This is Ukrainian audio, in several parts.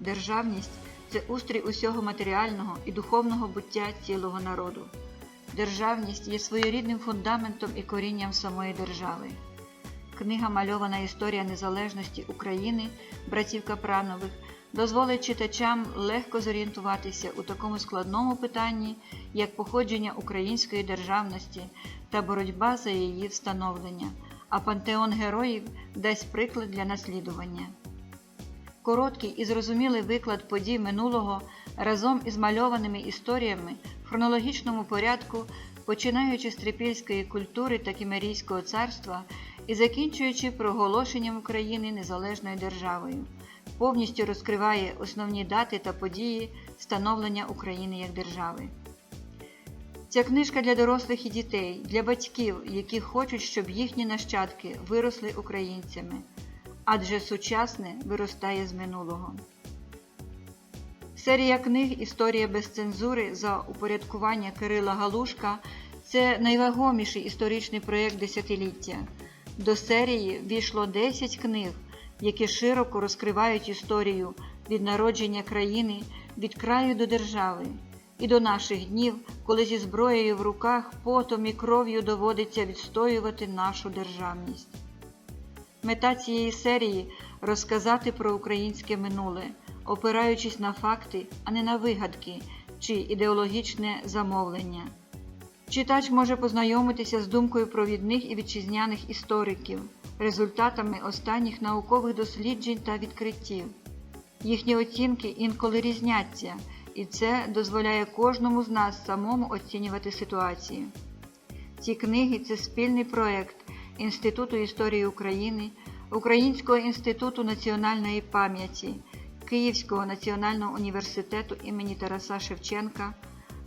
Державність це устрій усього матеріального і духовного буття цілого народу. Державність є своєрідним фундаментом і корінням самої держави. Книга Мальована історія незалежності України братів Капранових дозволить читачам легко зорієнтуватися у такому складному питанні, як походження української державності та боротьба за її встановлення, а пантеон героїв дасть приклад для наслідування. Короткий і зрозумілий виклад подій минулого разом із мальованими історіями в хронологічному порядку, починаючи з трипільської культури та Кімерійського царства і закінчуючи проголошенням України незалежною державою, повністю розкриває основні дати та події становлення України як держави. Ця книжка для дорослих і дітей, для батьків, які хочуть, щоб їхні нащадки виросли українцями, адже сучасне виростає з минулого. Серія книг Історія без цензури за упорядкування Кирила Галушка це найвагоміший історичний проєкт десятиліття. До серії війшло 10 книг, які широко розкривають історію від народження країни, від краю до держави, і до наших днів, коли зі зброєю в руках потом і кров'ю доводиться відстоювати нашу державність. Мета цієї серії розказати про українське минуле, опираючись на факти, а не на вигадки чи ідеологічне замовлення. Читач може познайомитися з думкою провідних і вітчизняних істориків, результатами останніх наукових досліджень та відкриттів. Їхні оцінки інколи різняться, і це дозволяє кожному з нас самому оцінювати ситуацію. Ці книги це спільний проект Інституту історії України, Українського інституту національної пам'яті, Київського національного університету імені Тараса Шевченка,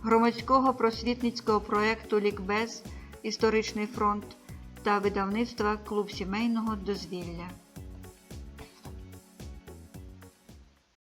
громадського просвітницького проєкту Лікбез Історичний фронт та видавництва Клуб сімейного дозвілля.